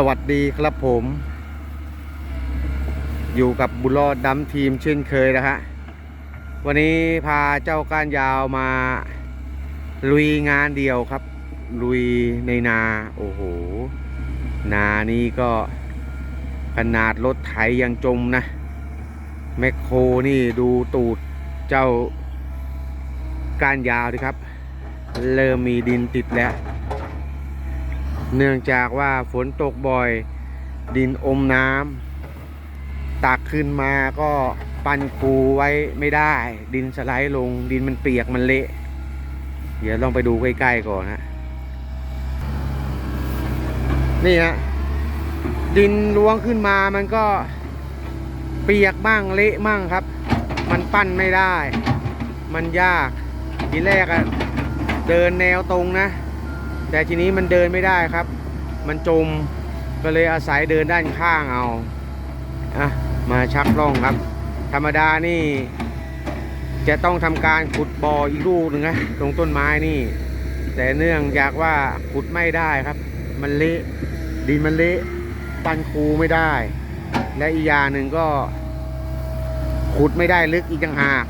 สวัสดีครับผม อยู่กับบุรอดดำทีมเช่นเคยนะฮะ วันนี้พาเจ้าก้านยาวมา ลุยงานเดียวครับ ลุยในนา โอ้โห นานี่ก็ขนาดรถไถยังจมนะ แมคโครนี่ดูตูดเจ้าก้านยาวดิครับ เริ่มมีดินติดแล้ว เนื่องจากว่าฝนตกบ่อย ดินอมน้ำตักขึ้นมาก็ปั้นปูไว้ไม่ได้ ดินสไลด์ลง ดินมันเปียกมันเละ เดี๋ยวลองไปดูใกล้ๆก่อนฮะนี่ฮะดินล้วงขึ้นมามันก็เปียกบ้างเละมั่งครับ มันปั้นไม่ได้ มันยากทีแรกอะเดินแนวตรงนะ แต่ทีนี้มันเดินไม่ได้ครับ มันจมก็เลยอาศัยเดินด้านข้างเอาอะมาชักล่องครับ ธรรมดานี่ จะต้องทำการขุดบ่ออีกลูกหนึ่งนะตรงต้นไม้นี่ แต่เนื่องจากว่าขุดไม่ได้ครับ มันเละดินมันเละปันคูไม่ได้ และอีกอย่างหนึ่งก็ ขุดไม่ได้ลึกอีกต่างหาก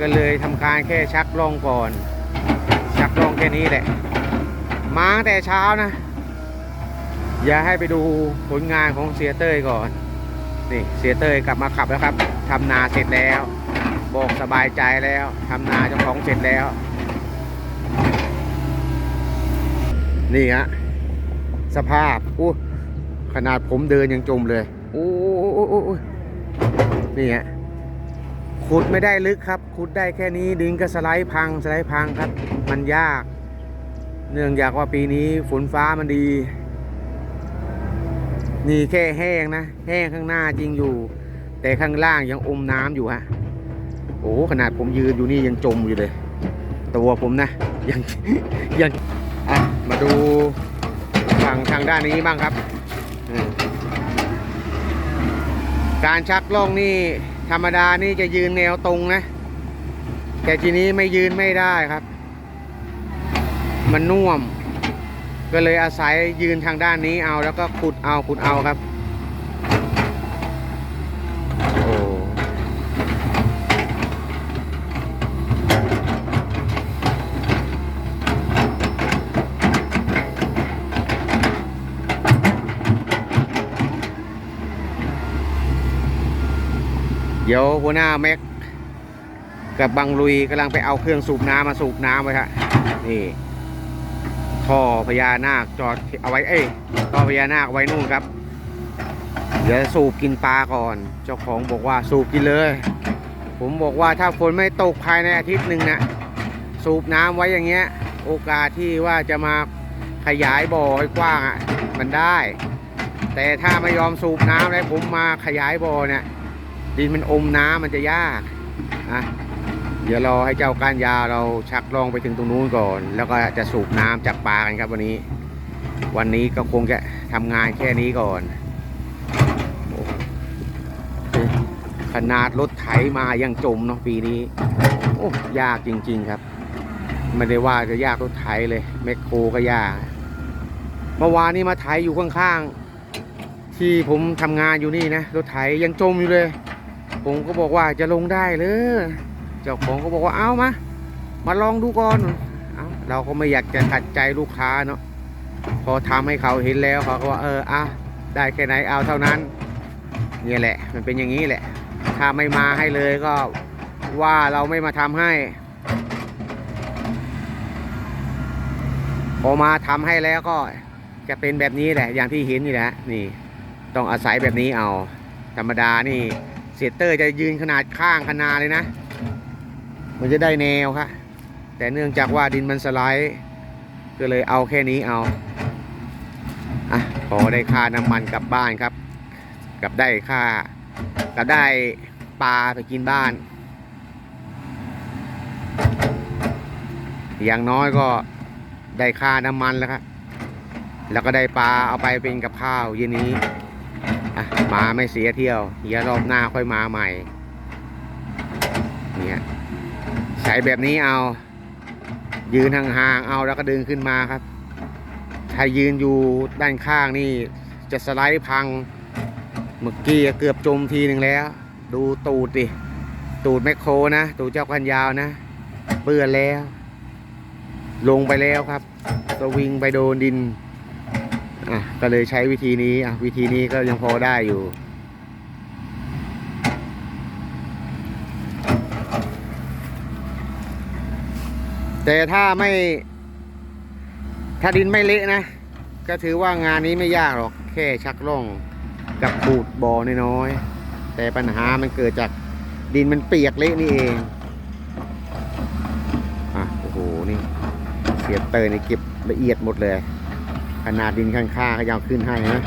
ก็เลยทำการแค่ชักล่องก่อน ชักล่องแค่นี้แหละ มาตั้งแต่เช้านะ อย่าให้ไปดูผลงานของเสียเต้ยก่อน นี่เสียเต้ยกลับมาขับแล้วครับทำนาเสร็จแล้วบอกสบายใจแล้วทำนาเจ้าของเสร็จแล้ว นี่ฮะสภาพอู้ขนาดผมเดินยังจมเลยโอ้โอ้โอ้โอ้นี่ฮะขุดไม่ได้ลึกครับ ขุดได้แค่นี้ดินก็สไลด์พังสไลด์พังครับ มันยาก เนื่องจากว่าปีนี้ฝนฟ้ามันดี นี่แค่แห้งนะ แห้งข้างหน้าจริงอยู่ แต่ข้างล่างยังอมน้ำอยู่ฮะ โอ้ขนาดผมยืนอยู่นี่ยังจมอยู่เลยตัวผมนะ ยังยังอะมาดูฝั่งทางด้านนี้บ้างครับ การชักล่องนี่ธรรมดานี่จะยืนแนวตรงนะ แต่ทีนี้ไม่ยืนไม่ได้ครับ มันน่วม ก็เลยอาศัยยืนทางด้านนี้เอาแล้วก็ขุดเอาขุดเอาครับโอเดี๋ยวหัวหน้าแม็กกับบังลุยกำลังไปเอาเครื่องสูบน้ำมาสูบน้ำไว้ครับนี่ ท่อพญานาคจอดเอาไว้เอ้ยท่อพญานาคไว้นู่นครับ เดี๋ยวสูบกินปลาก่อน เจ้าของบอกว่าสูบกินเลย ผมบอกว่าถ้าฝนไม่ตกภายในอาทิตย์หนึ่งนะสูบน้ำไว้อย่างเงี้ย โอกาสที่ว่าจะมาขยายบ่อให้กว้างอะมันได้ แต่ถ้าไม่ยอมสูบน้ำแล้วผมมาขยายบ่อเนี่ยดินมันอมน้ำมันจะยากอะ ดี๋ยวรอให้เจ้าก้านยาเราชักล่องไปถึงตรงนู้นก่อน แล้วก็จะสูบน้ำจากปลากันครับวันนี้ วันนี้ก็คงจะทำงานแค่นี้ก่อน ขนาดรถไถมายังจมเนาะปีนี้ โอ้ยากจริง ๆครับ ไม่ได้ว่าจะยากรถไถเลยแมคโครก็ยากเมื่อวานนี้มาไถอยู่ข้างๆ ที่ผมทำงานอยู่นี่นะรถไถยังจมอยู่เลย ผมก็บอกว่าจะลงได้เลย เจ้าของก็บอกว่าเอามา มาลองดูก่อนเอาเราก็ไม่อยากจะขัดใจลูกค้าเนาะพอทำให้เขาเห็นแล้วเขาก็ว่าเอออะได้แค่ไหนเอาเท่านั้นเนี่ยแหละ มันเป็นอย่างนี้แหละ ถ้าไม่มาให้เลยก็ว่าเราไม่มาทำให้ พอมาทำให้แล้วก็จะเป็นแบบนี้แหละ อย่างที่เห็นนี่แหละนี่ ต้องอาศัยแบบนี้เอา ธรรมดานี่เสียเตอร์จะยืนขนาดข้างขนาดเลยนะ มันจะได้แนวครับแต่เนื่องจากว่าดินมันสไลด์ก็เลยเอาแค่นี้เอาอะพอได้ค่าน้ำมันกลับบ้านครับ กลับได้ค่ากลับได้ปลาไปกินบ้าน อย่างน้อยก็ได้ค่าน้ำมันแล้วครับแล้วก็ได้ปลาเอาไปเป็นกับข้าวเย็นนี้อะมาไม่เสียเที่ยวเดี๋ยวรอบหน้าค่อยมาใหม่เนี่ย ใช้แบบนี้เอา ยืนห่างๆเอาแล้วก็ดึงขึ้นมาครับ ถ้ายืนอยู่ด้านข้างนี่จะสไลด์พัง เมื่อกี้เกือบจมทีหนึ่งแล้ว ดูตูดดิ ตูดแมคโครนะ ตูดเจ้าคันยาวนะ เปื้อนแล้ว ลงไปแล้วครับสวิงไปโดนดิน อะ ก็เลยใช้วิธีนี้ อะ วิธีนี้ก็ยังพอได้อยู่ แต่ถ้าไม่ ถ้าดินไม่เละนะ ก็ถือว่างานนี้ไม่ยากหรอก แค่ชักล่องกับปูดบ่อน้อยๆแต่ปัญหามันเกิดจากดินมันเปียกเละนี่เองอะโอ้โหนี่ เสียบเตยในเก็บละเอียดหมดเลย ขนาดดินข้างๆก็ยังขึ้นให้นะ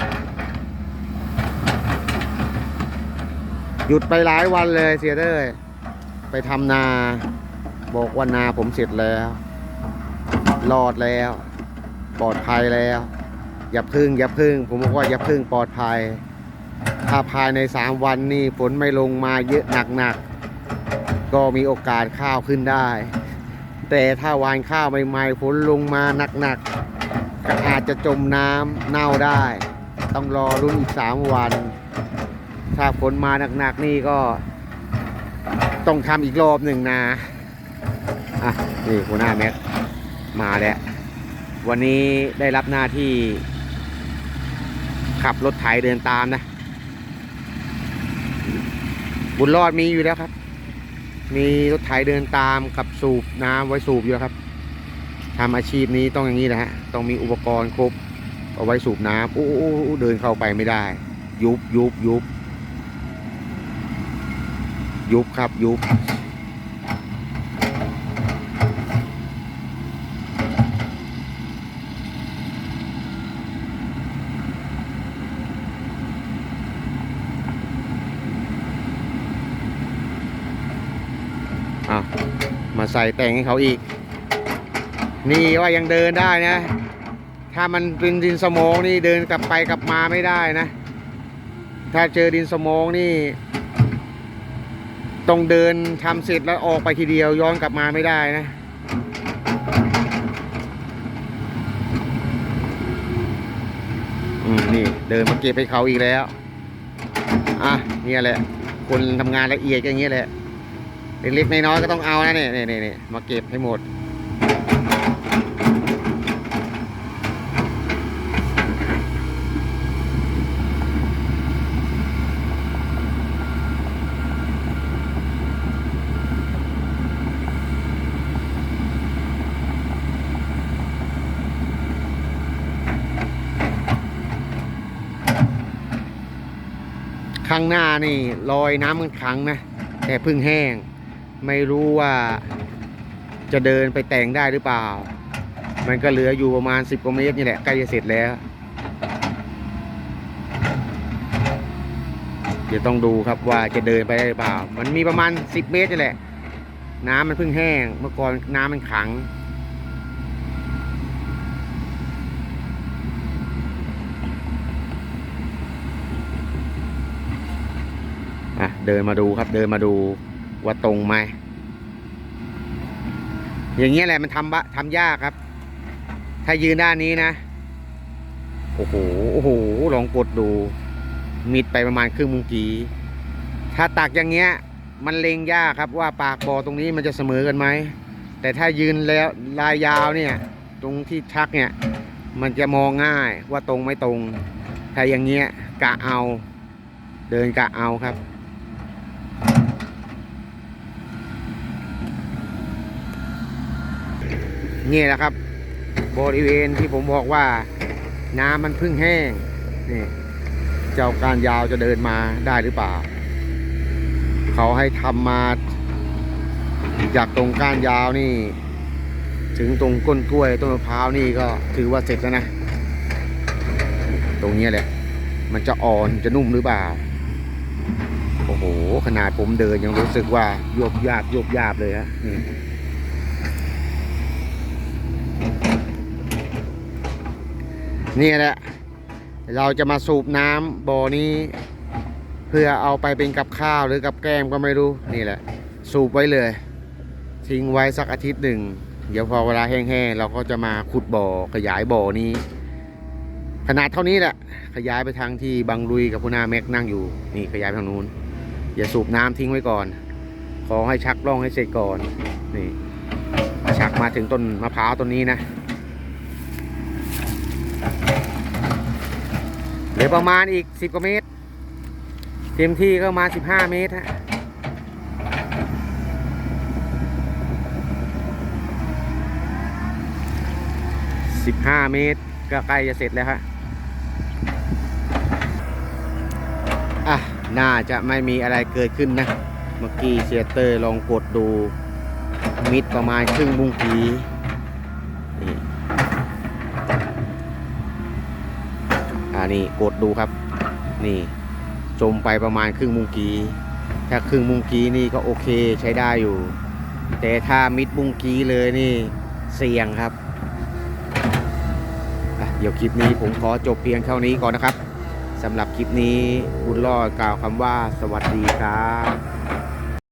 หยุดไปหลายวันเลยเสียเต้ยไปทำนา บอกว่านาผมเสร็จแล้วรอดแล้ว ปลอดภัยแล้ว อย่าพึ่งอย่าพึ่ง ผมบอกว่าอย่าพึ่งปลอดภัย ถ้าภายในสามวันนี่ฝนไม่ลงมาเยอะหนักๆก็มีโอกาสข้าวขึ้นได้ แต่ถ้าวานข้าวใหม่ๆฝนลงมาหนักๆก็อาจจะจมน้ำเน่าได้ ต้องรอรุ่นอีกสามวัน ถ้าฝนมาหนักๆนี่ก็ ต้องทำอีกรอบหนึ่งนะ อะนี่หัวหน้าแม็กมาแล้ววันนี้ได้รับหน้าที่ ขับรถไถเดินตามนะ บุญรอดมีอยู่แล้วครับ มีรถไถเดินตามกับสูบน้ำไว้สูบอยู่ครับทำอาชีพนี้ต้องอย่างนี้นะฮะต้องมีอุปกรณ์ครบเอาไว้สูบน้ำอู้อู้อู้เดินเข้าไปไม่ได้ ยุบยุบยุบยุบครับยุบ อะมา ใส่แต่งให้เขาอีก นี่ว่ายังเดินได้นะ ถ้ามันเป็นดินสมองนี่เดินกลับไปกลับมาไม่ได้นะ ถ้าเจอดินสมองนี่ต้องเดินทำเสร็จแล้วออกไปทีเดียวย้อนกลับมาไม่ได้นะอืมนี่เดินมาเก็บให้เขาอีกแล้ว อะเนี่ยแหละ คนทำงานละเอียดอย่างเงี้ยแหละ เล็กๆน้อยๆก็ต้องเอานะเนี่ยเนี่ยเนี่ยมาเก็บให้หมด ข้างหน้านี่ลอยน้ำมันขังนะ แต่พิ่งแห้ง ไม่รู้ว่าจะเดินไปแต่งได้หรือเปล่า มันก็เหลืออยู่ประมาณ 10กว่าเมตรนี่แหละใกล้จะเสร็จแล้ว เดี๋ยวต้องดูครับว่าจะเดินไปได้หรือเปล่า มันมีประมาณ 10 เมตรนี่แหละ น้ำมันเพิ่งแห้ง เมื่อก่อนน้ำมันขังอะเดินมาดูครับเดินมาดูว่าตรงไหม อย่างเงี้ยแหละมันทำบะทำยากครับ ถ้ายืนด้านนี้นะ โอ้โห โอ้โห ลองกดดู มิดไปประมาณครึ่งมุงกีถ้าตักอย่างเงี้ย มันเล็งยากครับว่าปากบ่อตรงนี้มันจะเสมอกันไหม แต่ถ้ายืนแล้วลายยาวเนี่ย ตรงที่ชักเนี่ย มันจะมองง่ายว่าตรงไม่ตรง ถ้าอย่างเงี้ยกะเอา เดินกะเอาครับ นี่แหละครับ บริเวณที่ผมบอกว่า น้ำมันเพิ่งแห้งนี่เจ้าการยาวจะเดินมาได้หรือเปล่า เขาให้ทำมาจากตรงก้านยาวนี่ ถึงตรงก้นกล้วยต้นมะพร้าวนี่ก็ถือว่าเสร็จแล้วนะ ตรงนี้แหละ มันจะอ่อนจะนุ่มหรือเปล่า โอ้โห ขนาดผมเดินยังรู้สึกว่าโยบยาบโยบยาบเลยฮะนี่ นี่แหละ เราจะมาสูบน้ำบ่อนี้ เพื่อเอาไปเป็นกับข้าวหรือกับแกล้มก็ไม่รู้นี่แหละ สูบไว้เลย ทิ้งไว้สักอาทิตย์หนึ่ง เดี๋ยวพอเวลาแห้งๆเราก็จะมาขุดบ่อขยายบ่อนี้ ขนาดเท่านี้แหละ ขยายไปทางที่บังลุยกับพุนาแม็กนั่งอยู่นี่ขยายไปทางนู้นอย่าสูบน้ำทิ้งไว้ก่อน ขอให้ชักร่องให้เสร็จก่อน นี่ ชักมาถึงต้นมะพร้าวต้นนี้นะ เหลือประมาณอีก10กว่าเมตร เต็มที่ก็ประมาณ15เมตรฮะ15เมตรก็ใกล้จะเสร็จแล้วฮะอะ น่าจะไม่มีอะไรเกิดขึ้นนะ เมื่อกี้เซียเตอร์ลองกดดูมิดประมาณครึ่งบุ้งกีนี่ อ่านี่กดดูครับ นี่ จมไปประมาณครึ่งมุงกีถ้าครึ่งมุงกีนี่ก็โอเคใช้ได้อยู่ แต่ถ้ามิดมุงกีเลยนี่เสี่ยงครับเดี๋ยวคลิปนี้ผมขอจบเพียงเท่านี้ก่อนนะครับสำหรับคลิปนี้บุญรอดกล่าวคำว่าสวัสดีครับ